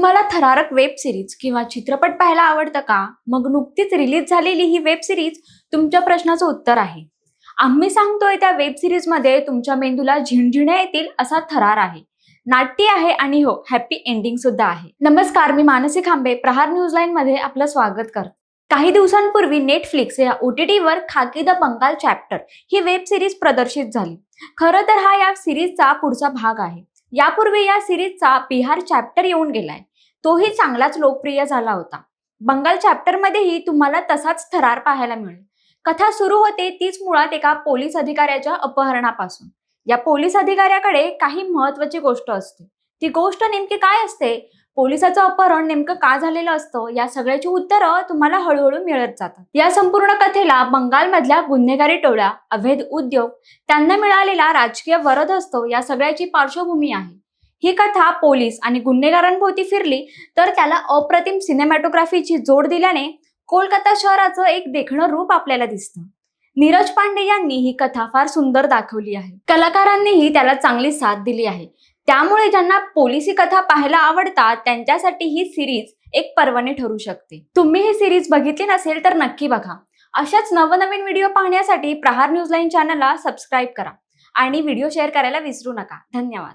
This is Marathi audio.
तुम्हाला थरारक वेब सिरीज किंवा चित्रपट पाहायला आवडतं का? मग नुकतीच रिलीज झालेली ही वेब सिरीज तुमच्या प्रश्नाचं उत्तर आहे. आम्ही सांगतोय त्या वेब सिरीजमध्ये तुमच्या मेंदूला झिणझिण्या येतील असा थरार आहे. नाट्य आहे आणि हो हॅपी एंडिंग सुद्धा आहे. नमस्कार मी मानसी खांबे प्रहार न्यूज लाईन मध्ये आपलं स्वागत करतो. काही दिवसांपूर्वी नेटफ्लिक्स या ओ टी टीवर खाकी द बंगाल चॅप्टर ही वेब सिरीज प्रदर्शित झाली. खरं तर हा या सिरीजचा पुढचा भाग आहे. यापूर्वी या सिरीजचा बिहार चॅप्टर येऊन गेलाय. तोही चांगलाच लोकप्रिय झाला होता. बंगाल चॅप्टरमध्येही तुम्हाला तसाच थरार पाहायला मिळेल. कथा सुरू होते तीच मुळात एका पोलीस अधिकाऱ्याच्या अपहरणापासून. या पोलीस अधिकाऱ्याकडे काही महत्वाची गोष्ट असते. ती गोष्ट नेमकी काय असते? पोलिसाचं अपहरण नेमकं का झालेलं असतं? या सगळ्याची उत्तरं तुम्हाला हळूहळू मिळत जातात. या संपूर्ण कथेला बंगालमधल्या गुन्हेगारी टोळ्या अवैध उद्योग त्यांना मिळालेला राजकीय वरद असतो या सगळ्याची पार्श्वभूमी आहे. ही कथा पोलीस आणि गुन्हेगारांभोवती फिरली तर त्याला अप्रतिम सिनेमॅटोग्राफीची जोड दिल्याने कोलकाता शहराचं एक देखणं रूप आपल्याला दिसतं. नीरज पांडे यांनी ही कथा फार सुंदर दाखवली आहे. कलाकारांनीही त्याला चांगली साथ दिली आहे. त्यामुळे ज्यांना पोलिसी कथा पाहायला आवडतात त्यांच्यासाठी ही सिरीज एक पर्वणी ठरू शकते. तुम्ही ही सिरीज बघितली नसेल तर नक्की बघा. अशाच नवनवीन व्हिडिओ पाहण्यासाठी प्रहार न्यूज लाईन चॅनलला सबस्क्राईब करा आणि व्हिडिओ शेअर करायला विसरू नका. धन्यवाद.